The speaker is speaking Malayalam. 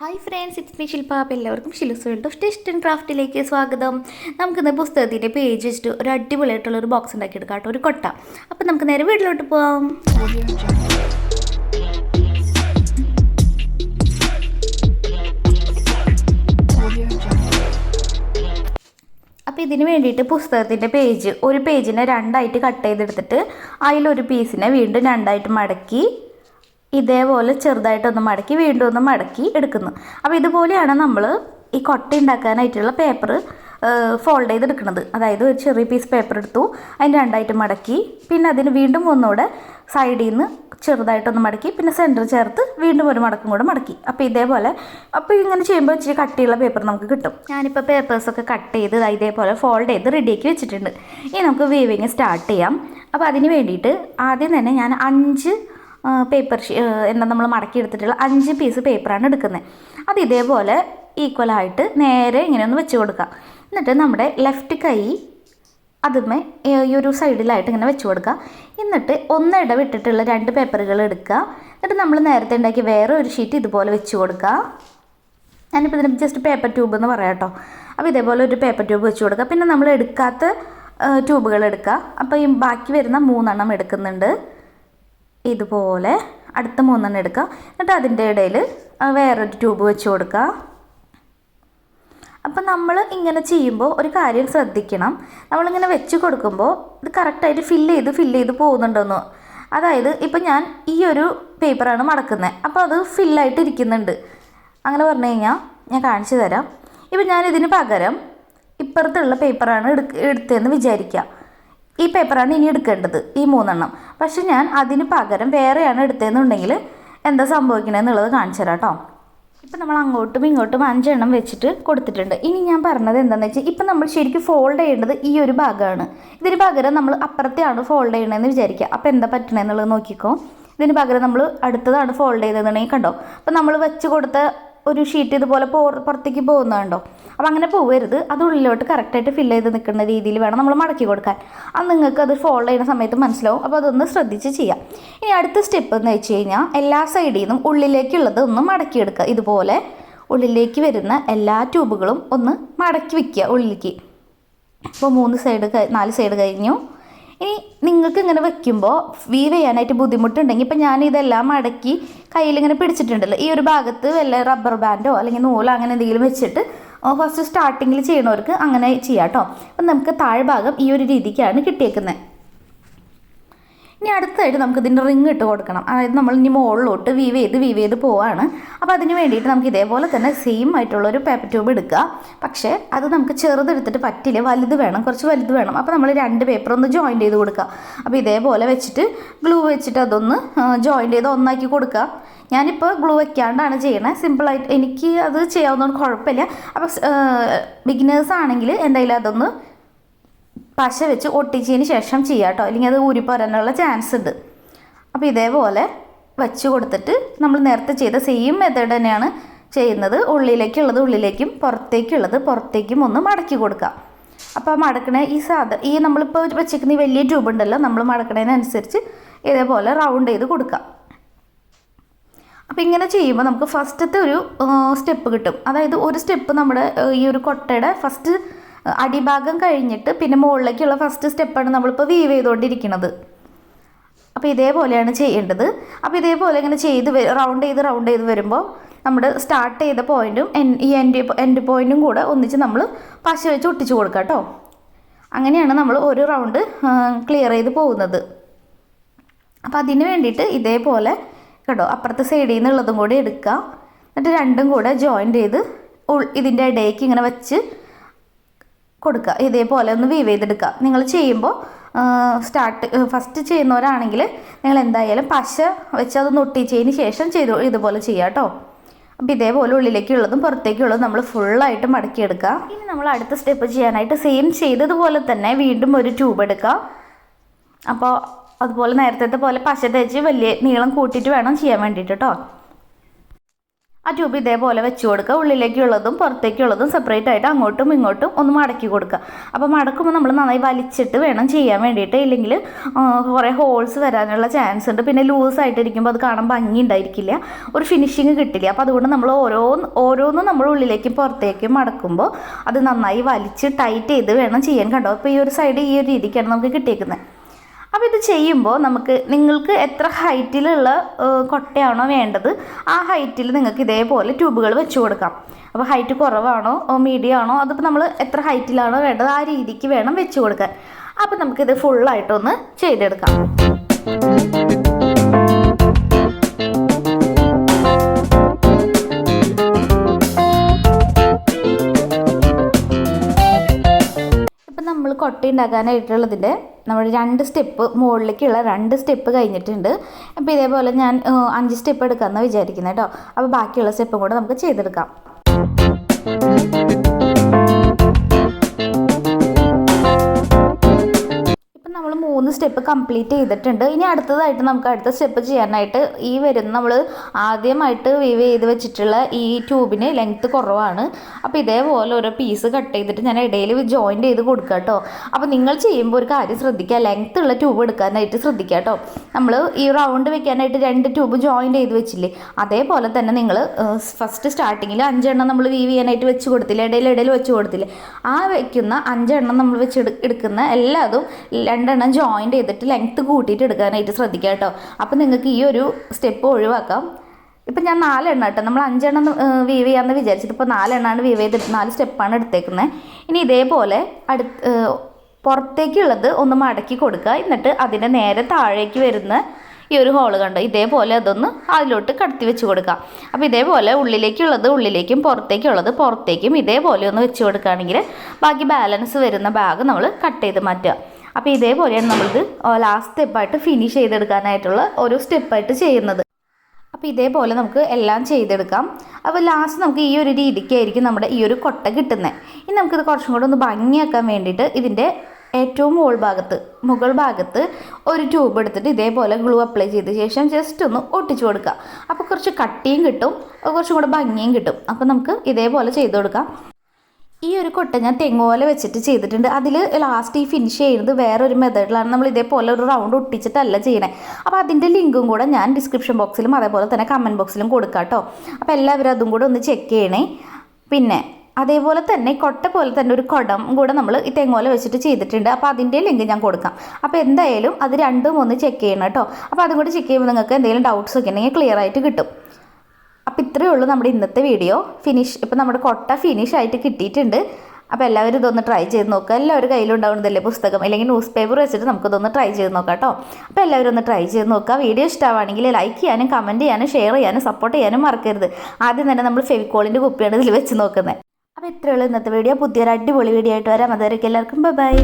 Hi friends it's me Shilpa അപ്പം എല്ലാവർക്കും Shilu's world of test and ക്രാഫ്റ്റിലേക്ക് സ്വാഗതം. നമുക്കിന്ന് പുസ്തകത്തിന്റെ പേജ് വെച്ചിട്ട് ഒരു അടിപൊളിയായിട്ടുള്ള ഒരു ബോക്സ് ഉണ്ടാക്കിയെടുക്കാം കേട്ടോ ഒരു കൊട്ട. അപ്പം നമുക്ക് നേരെ വീട്ടിലോട്ട് പോവാം. അപ്പോൾ ഇതിന് വേണ്ടിയിട്ട് പുസ്തകത്തിന്റെ പേജ് ഒരു പേജിനെ രണ്ടായിട്ട് കട്ട് ചെയ്തെടുത്തിട്ട് അതിലൊരു പീസിനെ വീണ്ടും രണ്ടായിട്ട് മടക്കി ഇതേപോലെ ചെറുതായിട്ടൊന്ന് മടക്കി വീണ്ടും ഒന്ന് മടക്കി എടുക്കുന്നു. അപ്പോൾ ഇതുപോലെയാണ് നമ്മൾ ഈ കൊട്ട ഉണ്ടാക്കാനായിട്ടുള്ള പേപ്പർ ഫോൾഡ് ചെയ്തെടുക്കുന്നത്. അതായത് ഒരു ചെറിയ പീസ് പേപ്പർ എടുത്തു അതിന് രണ്ടായിട്ട് മടക്കി പിന്നെ അതിന് വീണ്ടും ഒന്നുകൂടെ സൈഡിൽ നിന്ന് ചെറുതായിട്ടൊന്ന് മടക്കി പിന്നെ സെന്റർ ചേർത്ത് വീണ്ടും ഒരു മടക്കും കൂടെ മടക്കി. അപ്പോൾ ഇതേപോലെ അപ്പോൾ ഇങ്ങനെ ചെയ്യുമ്പോൾ ഇച്ചിരി കട്ടിയുള്ള പേപ്പർ നമുക്ക് കിട്ടും. ഞാനിപ്പോൾ പേപ്പേഴ്സൊക്കെ കട്ട് ചെയ്ത് ഇതേപോലെ ഫോൾഡ് ചെയ്ത് റെഡിയാക്കി വെച്ചിട്ടുണ്ട്. ഇനി നമുക്ക് വീവിങ് സ്റ്റാർട്ട് ചെയ്യാം. അപ്പോൾ അതിന് വേണ്ടിയിട്ട് ആദ്യം തന്നെ ഞാൻ അഞ്ച് പേപ്പർ എന്താ നമ്മൾ മടക്കി എടുത്തിട്ടുള്ള അഞ്ച് പീസ് പേപ്പറാണ് എടുക്കുന്നത് അത് ഇതേപോലെ ഈക്വലായിട്ട് നേരെ ഇങ്ങനെ ഒന്ന് വെച്ച് കൊടുക്കാം. എന്നിട്ട് നമ്മുടെ ലെഫ്റ്റ് കൈ അതുമേ ഈ ഒരു സൈഡിലായിട്ട് ഇങ്ങനെ വെച്ച് കൊടുക്കുക എന്നിട്ട് ഒന്നിട വിട്ടിട്ടുള്ള രണ്ട് പേപ്പറുകൾ എടുക്കുക എന്നിട്ട് നമ്മൾ നേരത്തെ ഉണ്ടാക്കി വേറെ ഒരു ഷീറ്റ് ഇതുപോലെ വെച്ച് കൊടുക്കുക ഞാനിപ്പോൾ ഇതിന് ജസ്റ്റ് പേപ്പർ ട്യൂബ് എന്ന് പറയാം കേട്ടോ അപ്പോൾ ഇതേപോലെ ഒരു പേപ്പർ ട്യൂബ് വെച്ച് കൊടുക്കുക പിന്നെ നമ്മൾ എടുക്കാത്ത ട്യൂബുകൾ എടുക്കുക അപ്പോൾ ഈ ബാക്കി വരുന്ന മൂന്നെണ്ണം എടുക്കുന്നുണ്ട്. ഇതുപോലെ അടുത്ത മൂന്നെണ്ണം എടുക്കുക. എന്നിട്ട് അതിന്റെ ഇടയിൽ വേറൊരു ട്യൂബ് വെച്ച് കൊടുക്കുക. അപ്പം നമ്മൾ ഇങ്ങനെ ചെയ്യുമ്പോൾ ഒരു കാര്യം ശ്രദ്ധിക്കണം. നമ്മളിങ്ങനെ വെച്ച് കൊടുക്കുമ്പോൾ ഇത് കറക്റ്റായിട്ട് ഫില്ല് ചെയ്ത് ഫില്ല് ചെയ്ത് പോകുന്നുണ്ടോന്ന്. അതായത് ഇപ്പം ഞാൻ ഈ ഒരു പേപ്പറാണ് മടക്കുന്നത്. അപ്പോൾ അത് ഫില്ലായിട്ട് ഇരിക്കുന്നുണ്ട്. അങ്ങനെ പറഞ്ഞു കഴിഞ്ഞാൽ ഞാൻ കാണിച്ചു തരാം. ഇപ്പം ഞാൻ ഇതിന് പകരം ഇപ്പുറത്തുള്ള പേപ്പറാണ് എടുക്ക എടുത്തതെന്ന് വിചാരിക്കുക. ഈ പേപ്പറാണ് ഇനി എടുക്കേണ്ടത് ഈ മൂന്നെണ്ണം. പക്ഷെ ഞാൻ അതിന് പകരം വേറെയാണ് എടുത്തതെന്നുണ്ടെങ്കിൽ എന്താ സംഭവിക്കണമെന്നുള്ളത് കാണിച്ചു തരാം കേട്ടോ. ഇപ്പം നമ്മൾ അങ്ങോട്ടും ഇങ്ങോട്ടും അഞ്ചെണ്ണം വെച്ചിട്ട് കൊടുത്തിട്ടുണ്ട്. ഇനി ഞാൻ പറഞ്ഞത് എന്താണെന്ന് വെച്ചാൽ ഇപ്പം നമ്മൾ ശരിക്കും ഫോൾഡ് ചെയ്യേണ്ടത് ഈ ഒരു ഭാഗമാണ്. ഇതിന് പകരം നമ്മൾ അപ്പുറത്തെയാണ് ഫോൾഡ് ചെയ്യണമെന്ന് വിചാരിക്കുക. അപ്പോൾ എന്താ പറ്റണേന്നുള്ളത് നോക്കിക്കോ. ഇതിന് പകരം നമ്മൾ അടുത്തതാണ് ഫോൾഡ് ചെയ്തതെന്നുണ്ടെങ്കിൽ കണ്ടോ. അപ്പം നമ്മൾ വെച്ച് കൊടുത്ത ഒരു ഷീറ്റ് ഇതുപോലെ പോ പുറത്തേക്ക് പോകുന്നുണ്ടോ? അപ്പോൾ അങ്ങനെ പോകരുത് അത് ഉള്ളിലോട്ട് കറക്റ്റായിട്ട് ഫില്ല് ചെയ്ത് നിൽക്കുന്ന രീതിയിൽ വേണം നമ്മൾ മടക്കി കൊടുക്കാൻ. അത് നിങ്ങൾക്ക് അത് ഫോളോ ചെയ്യുന്ന സമയത്ത് മനസ്സിലാവും. അപ്പോൾ അതൊന്ന് ശ്രദ്ധിച്ച് ചെയ്യാം. ഇനി അടുത്ത സ്റ്റെപ്പ് എന്ന് വെച്ച് കഴിഞ്ഞാൽ എല്ലാ സൈഡിൽ നിന്നും ഉള്ളിലേക്കുള്ളത് ഒന്ന് മടക്കിയെടുക്കുക ഇതുപോലെ ഉള്ളിലേക്ക് വരുന്ന എല്ലാ ട്യൂബുകളും ഒന്ന് മടക്കി വയ്ക്കുക ഉള്ളിലേക്ക്. അപ്പോൾ മൂന്ന് സൈഡ് നാല് സൈഡ് കഴിഞ്ഞു. ഇനി നിങ്ങൾക്ക് ഇങ്ങനെ വെക്കുമ്പോൾ വീവ് ചെയ്യാനായിട്ട് ബുദ്ധിമുട്ടുണ്ടെങ്കിൽ ഇപ്പം ഞാൻ ഇതെല്ലാം മടക്കി കയ്യിലിങ്ങനെ പിടിച്ചിട്ടുണ്ടല്ലോ. ഈ ഒരു ഭാഗത്ത് വല്ല റബ്ബർ ബാൻഡോ അല്ലെങ്കിൽ നൂലോ അങ്ങനെ എന്തെങ്കിലും വെച്ചിട്ട് ഫസ്റ്റ് സ്റ്റാർട്ടിങ്ങിൽ ചെയ്യണവർക്ക് അങ്ങനെ ചെയ്യാം കേട്ടോ അപ്പം നമുക്ക് താഴ്ഭാഗം ഈ ഒരു രീതിക്കാണ് കിട്ടിയേക്കുന്നത് ഇനി അടുത്തായിട്ട് നമുക്ക് ഇതിന്റെ റിങ് ഇട്ട് കൊടുക്കണം. അതായത് നമ്മൾ ഇനി മുകളിലോട്ട് വീവ് ചെയ്ത് വീവ് ചെയ്ത് പോവാണ്. അപ്പോൾ അതിന് വേണ്ടിയിട്ട് നമുക്ക് ഇതേപോലെ തന്നെ സെയിം ആയിട്ടുള്ള ഒരു പേപ്പർ ട്യൂബ് എടുക്കുക. പക്ഷേ അത് നമുക്ക് ചെറുതെടുത്തിട്ട് പറ്റില്ല. വലുത് വേണം. കുറച്ച് വലുത് വേണം. അപ്പോൾ നമ്മൾ രണ്ട് പേപ്പർ ഒന്ന് ജോയിന്റ് ചെയ്ത് കൊടുക്കുക. അപ്പോൾ ഇതേപോലെ വെച്ചിട്ട് ഗ്ലൂ വെച്ചിട്ട് അതൊന്ന് ജോയിന്റ് ചെയ്ത് ഒന്നാക്കി കൊടുക്കുക. ഞാനിപ്പോൾ ഗ്ലൂ വെക്കാണ്ടാണ് ചെയ്യണത് സിമ്പിളായിട്ട് എനിക്ക് അത് ചെയ്യാവുന്നതുകൊണ്ട് കുഴപ്പമില്ല. അപ്പോൾ ബിഗിനേഴ്സ് ആണെങ്കിൽ എന്തായാലും അതൊന്ന് പശ വെച്ച് ഒട്ടിച്ചതിന് ശേഷം ചെയ്യാം കേട്ടോ അല്ലെങ്കിൽ അത് ഊരിപ്പോരാനുള്ള ചാൻസ് ഉണ്ട്. അപ്പോൾ ഇതേപോലെ വെച്ച് കൊടുത്തിട്ട് നമ്മൾ നേരത്തെ ചെയ്ത സെയിം മെത്തേഡ് തന്നെയാണ് ചെയ്യുന്നത്. ഉള്ളിലേക്കുള്ളത് ഉള്ളിലേക്കും പുറത്തേക്കുള്ളത് പുറത്തേക്കും ഒന്ന് മടക്കി കൊടുക്കുക. അപ്പോൾ മടക്കണ ഈ സാധ ഈ നമ്മളിപ്പോൾ വെച്ചേക്കുന്ന ഈ വലിയ ട്യൂബ് ഉണ്ടല്ലോ നമ്മൾ മടക്കണതിനനുസരിച്ച് ഇതേപോലെ റൗണ്ട് ചെയ്ത് കൊടുക്കുക. അപ്പോൾ ഇങ്ങനെ ചെയ്യുമ്പോൾ നമുക്ക് ഫസ്റ്റത്തെ ഒരു സ്റ്റെപ്പ് കിട്ടും. അതായത് ഒരു സ്റ്റെപ്പ് നമ്മുടെ ഈ ഒരു കൊട്ടയുടെ ഫസ്റ്റ് അടിഭാഗം കഴിഞ്ഞിട്ട് പിന്നെ മുകളിലേക്കുള്ള ഫസ്റ്റ് സ്റ്റെപ്പാണ് നമ്മളിപ്പോൾ വീവ് ചെയ്തുകൊണ്ടിരിക്കുന്നത് അപ്പോൾ ഇതേപോലെയാണ് ചെയ്യേണ്ടത്. അപ്പോൾ ഇതേപോലെ ഇങ്ങനെ ചെയ്ത് റൗണ്ട് ചെയ്ത് റൗണ്ട് ചെയ്ത് വരുമ്പോൾ നമ്മൾ സ്റ്റാർട്ട് ചെയ്ത പോയിന്റും ഈ എൻഡ് എൻഡ് പോയിന്റും കൂടെ ഒന്നിച്ച് നമ്മൾ പശ വെച്ച് ഒട്ടിച്ച് കൊടുക്കുക കേട്ടോ അങ്ങനെയാണ് നമ്മൾ ഒരു റൗണ്ട് ക്ലിയർ ചെയ്ത് പോകുന്നത്. അപ്പോൾ അതിന് വേണ്ടിയിട്ട് ഇതേപോലെ കേട്ടോ അപ്പുറത്തെ സൈഡിൽ നിന്നുള്ളതും കൂടി എടുക്കുക എന്നിട്ട് രണ്ടും കൂടെ ജോയിന്റ് ചെയ്ത് ഇതിന്റെ ഇടയ്ക്ക് ഇങ്ങനെ വെച്ച് കൊടുക്കുക. ഇതേപോലെ ഒന്ന് വീവ് ചെയ്തെടുക്കുക. നിങ്ങൾ ചെയ്യുമ്പോൾ സ്റ്റാർട്ട് ഫസ്റ്റ് ചെയ്യുന്നവരാണെങ്കിൽ നിങ്ങൾ എന്തായാലും പശ വെച്ച് അതൊന്ന് ഒട്ടിച്ചതിന് ശേഷം ചെയ്തു ഇതുപോലെ ചെയ്യുക കേട്ടോ. അപ്പം ഇതേപോലെ ഉള്ളിലേക്കുള്ളതും പുറത്തേക്കുള്ളതും നമ്മൾ ഫുള്ളായിട്ട് മടക്കിയെടുക്കുക. ഇനി നമ്മൾ അടുത്ത സ്റ്റെപ്പ് ചെയ്യാനായിട്ട് സെയിം ചെയ്തതുപോലെ തന്നെ വീണ്ടും ഒരു ട്യൂബ് എടുക്കുക. അപ്പോൾ അതുപോലെ നേരത്തെ പോലെ പശ തേച്ച് വലിയ നീളം കൂട്ടിയിട്ട് വേണം ചെയ്യാൻ വേണ്ടിയിട്ട് കേട്ടോ. ആ ട്യൂബ് ഇതേപോലെ വെച്ച് കൊടുക്കുക. ഉള്ളിലേക്കുള്ളതും പുറത്തേക്കുള്ളതും സെപ്പറേറ്റ് ആയിട്ട് അങ്ങോട്ടും ഇങ്ങോട്ടും ഒന്ന് മടക്കി കൊടുക്കുക. അപ്പോൾ മടക്കുമ്പോൾ നമ്മൾ നന്നായി വലിച്ചിട്ട് വേണം ചെയ്യാൻ വേണ്ടിയിട്ട്. ഇല്ലെങ്കിൽ കുറേ ഹോൾസ് വരാനുള്ള ചാൻസ് ഉണ്ട്. പിന്നെ ലൂസ് ആയിട്ടിരിക്കുമ്പോൾ അത് കാണാൻ ഭംഗി ഉണ്ടായിരിക്കില്ല. ഒരു ഫിനിഷിങ് കിട്ടില്ല. അപ്പോൾ അതുകൊണ്ട് നമ്മൾ ഓരോ ഓരോന്നും നമ്മൾ ഉള്ളിലേക്കും പുറത്തേക്കും മടക്കുമ്പോൾ അത് നന്നായി വലിച്ച് ടൈറ്റ് ചെയ്ത് വേണം ചെയ്യാൻ. കണ്ടോ? അപ്പോൾ ഈ ഒരു സൈഡ് ഈ ഒരു രീതിക്കാണ് നമുക്ക് കിട്ടിയേക്കുന്നത്. അപ്പോൾ ഇത് ചെയ്യുമ്പോൾ നമുക്ക് നിങ്ങൾക്ക് എത്ര ഹൈറ്റിലുള്ള കൊട്ടയാണോ വേണ്ടത് ആ ഹൈറ്റിൽ നിങ്ങൾക്ക് ഇതേപോലെ ട്യൂബുകൾ വെച്ച് കൊടുക്കാം. അപ്പോൾ ഹൈറ്റ് കുറവാണോ മീഡിയം ആണോ അതിപ്പോൾ നമ്മൾ എത്ര ഹൈറ്റിലാണോ വേണ്ടത് ആ രീതിക്ക് വേണം വെച്ച് കൊടുക്കാൻ. അപ്പോൾ നമുക്കിത് ഫുള്ളായിട്ടൊന്ന് ചെയ്തെടുക്കാം. കൊട്ട ഉണ്ടാക്കാനായിട്ടുള്ളതിന്റെ നമ്മൾ രണ്ട് സ്റ്റെപ്പ് മുകളിലേക്കുള്ള രണ്ട് സ്റ്റെപ്പ് കഴിഞ്ഞിട്ടുണ്ട്. അപ്പോൾ ഇതേപോലെ ഞാൻ അഞ്ച് സ്റ്റെപ്പ് എടുക്കാമെന്ന് വിചാരിക്കുന്നത് കേട്ടോ. അപ്പോൾ ബാക്കിയുള്ള സ്റ്റെപ്പും കൂടെ നമുക്ക് ചെയ്തെടുക്കാം. മൂന്ന് സ്റ്റെപ്പ് കംപ്ലീറ്റ് ചെയ്തിട്ടുണ്ട്. ഇനി അടുത്തതായിട്ട് നമുക്ക് അടുത്ത സ്റ്റെപ്പ് ചെയ്യാനായിട്ട് ഈ വരുന്ന നമ്മൾ ആദ്യമായിട്ട് വീവ് ചെയ്ത് വെച്ചിട്ടുള്ള ഈ ട്യൂബിന് ലെങ്ത്ത് കുറവാണ്. അപ്പോൾ ഇതേപോലെ ഓരോ പീസ് കട്ട് ചെയ്തിട്ട് ഞാൻ ഇടയിൽ ജോയിന്റ് ചെയ്ത് കൊടുക്കുക കേട്ടോ. അപ്പോൾ നിങ്ങൾ ചെയ്യുമ്പോൾ ഒരു കാര്യം ശ്രദ്ധിക്കുക. ലെങ്ത്ത് ഉള്ള ട്യൂബ് എടുക്കാനായിട്ട് ശ്രദ്ധിക്കുക കേട്ടോ. നമ്മൾ ഈ റൗണ്ട് വെക്കാനായിട്ട് രണ്ട് ട്യൂബ് ജോയിന്റ് ചെയ്ത് വെച്ചില്ലേ? അതേപോലെ തന്നെ നിങ്ങൾ ഫസ്റ്റ് സ്റ്റാർട്ടിങ്ങിൽ അഞ്ചെണ്ണം നമ്മൾ വീവ് ചെയ്യാനായിട്ട് വെച്ച് കൊടുത്തില്ല? ഇടയിൽ ഇടയിൽ വെച്ച് കൊടുത്തില്ലേ? ആ വെക്കുന്ന അഞ്ചെണ്ണം നമ്മൾ വെച്ച് എടുക്കുന്ന എല്ലാതും രണ്ടെണ്ണം ജോയിന്റ് ചെയ്തിട്ട് ലെങ്ത് കൂട്ടിയിട്ട് എടുക്കാനായിട്ട് ശ്രദ്ധിക്കുക കേട്ടോ. അപ്പോൾ നിങ്ങൾക്ക് ഈ ഒരു സ്റ്റെപ്പ് ഒഴിവാക്കാം. ഇപ്പം ഞാൻ നാലെണ്ണം കേട്ടോ നമ്മൾ അഞ്ചെണ്ണം വീവ് ചെയ്യാമെന്ന് വിചാരിച്ചത്. ഇപ്പോൾ നാലെണ്ണമാണ് വീവ് ചെയ്തിട്ട് നാല് സ്റ്റെപ്പാണ് എടുത്തേക്കുന്നത് ഇനി ഇതേപോലെ അടുത്ത് പുറത്തേക്കുള്ളത് ഒന്ന് മടക്കി കൊടുക്കുക. എന്നിട്ട് അതിന്റെ നേരെ താഴേക്ക് വരുന്ന ഈ ഒരു ഹോൾ കണ്ടോ? ഇതേപോലെ അതൊന്ന് അതിലോട്ട് കടത്തി വെച്ച് കൊടുക്കാം അപ്പോൾ ഇതേപോലെ ഉള്ളിലേക്കുള്ളത് ഉള്ളിലേക്കും പുറത്തേക്കുള്ളത് പുറത്തേക്കും ഇതേപോലെ ഒന്ന് വെച്ച് കൊടുക്കുകയാണെങ്കിൽ ബാക്കി ബാലൻസ് വരുന്ന ബാഗ് നമ്മൾ കട്ട് ചെയ്ത് മാറ്റുക. അപ്പോൾ ഇതേപോലെയാണ് നമ്മളിത് ലാസ്റ്റ് സ്റ്റെപ്പായിട്ട് ഫിനിഷ് ചെയ്തെടുക്കാനായിട്ടുള്ള ഒരു സ്റ്റെപ്പായിട്ട് ചെയ്യുന്നത്. അപ്പോൾ ഇതേപോലെ നമുക്ക് എല്ലാം ചെയ്തെടുക്കാം. അപ്പോൾ ലാസ്റ്റ് നമുക്ക് ഈ ഒരു രീതിക്കായിരിക്കും നമ്മുടെ ഈ ഒരു കൊട്ട കിട്ടുന്നത് ഇനി നമുക്കിത് കുറച്ചും കൂടെ ഒന്ന് ഭംഗിയാക്കാൻ വേണ്ടിയിട്ട് ഇതിന്റെ ഏറ്റവും മുകൾ ഭാഗത്ത് മുകൾ ഭാഗത്ത് ഒരു ട്യൂബ് എടുത്തിട്ട് ഇതേപോലെ ഗ്ലൂ അപ്ലൈ ചെയ്ത ശേഷം ജസ്റ്റ് ഒന്ന് ഒട്ടിച്ചു കൊടുക്കുക. അപ്പോൾ കുറച്ച് കട്ടിയും കിട്ടും കുറച്ചും കൂടെ ഭംഗിയും കിട്ടും. അപ്പോൾ നമുക്ക് ഇതേപോലെ ചെയ്ത് കൊടുക്കാം. ഈ ഒരു കൊട്ട ഞാൻ തെങ്ങോല വെച്ചിട്ട് ചെയ്തിട്ടുണ്ട്. അതിൽ ലാസ്റ്റ് ഈ ഫിനിഷ് ചെയ്യുന്നത് വേറൊരു മെത്തേഡിലാണ് നമ്മൾ ഇതേപോലെ ഒരു റൗണ്ട് ഒട്ടിച്ചിട്ടല്ല ചെയ്യണേ. അപ്പോൾ അതിന്റെ ലിങ്കും കൂടെ ഞാൻ ഡിസ്ക്രിപ്ഷൻ ബോക്സിലും അതേപോലെ തന്നെ കമന്റ് ബോക്സിലും കൊടുക്കാം കേട്ടോ അപ്പോൾ എല്ലാവരും അതും കൂടെ ഒന്ന് ചെക്ക് ചെയ്യണേ. പിന്നെ അതേപോലെ തന്നെ കൊട്ട പോലെ തന്നെ ഒരു കുടം കൂടെ നമ്മൾ ഈ തെങ്ങോല വെച്ചിട്ട് ചെയ്തിട്ടുണ്ട്. അപ്പോൾ അതിന്റെ ലിങ്ക് ഞാൻ കൊടുക്കാം. അപ്പോൾ എന്തായാലും അത് രണ്ടും ഒന്ന് ചെക്ക് ചെയ്യണം കേട്ടോ അപ്പോൾ അതും കൂടി ചെക്ക് ചെയ്യുമ്പോൾ നിങ്ങൾക്ക് എന്തെങ്കിലും ഡൗട്ട്സ് ഒക്കെ ഉണ്ടെങ്കിൽ ക്ലിയർ ആയിട്ട് കിട്ടും. അപ്പോൾ ഇത്രയേ ഉള്ളൂ നമ്മുടെ ഇന്നത്തെ വീഡിയോ. ഫിനിഷ് ഇപ്പോൾ നമ്മുടെ കൊട്ട ഫിനിഷ് ആയിട്ട് കിട്ടിയിട്ടുണ്ട്. അപ്പോൾ എല്ലാവരും ഇതൊന്ന് ട്രൈ ചെയ്ത് നോക്കുക എല്ലാവരും കയ്യിലുണ്ടാവുന്നതല്ലേ പുസ്തകം? അല്ലെങ്കിൽ ന്യൂസ് പേപ്പർ വെച്ചിട്ട് നമുക്കിതൊന്ന് ട്രൈ ചെയ്ത് നോക്കാം കേട്ടോ. അപ്പോൾ എല്ലാവരും ഒന്ന് ട്രൈ ചെയ്ത് നോക്കുക വീഡിയോ ഇഷ്ടമാണെങ്കിൽ ലൈക്ക് ചെയ്യാനും കമന്റ് ചെയ്യാനും ഷെയർ ചെയ്യാനും സപ്പോർട്ട് ചെയ്യാനും മറക്കരുത്. ആദ്യം തന്നെ നമ്മൾ ഫെവിക്കോളിന്റെ കുപ്പിയാണ് ഇതിൽ വെച്ച് നോക്കുന്നത് അപ്പോൾ ഇത്രയുള്ള ഇന്നത്തെ വീഡിയോ. പുതിയൊരു അടിപൊളി വീഡിയോ ആയിട്ട് വരാം. അതുവരെയൊക്കെ എല്ലാവർക്കും ബൈ ബൈ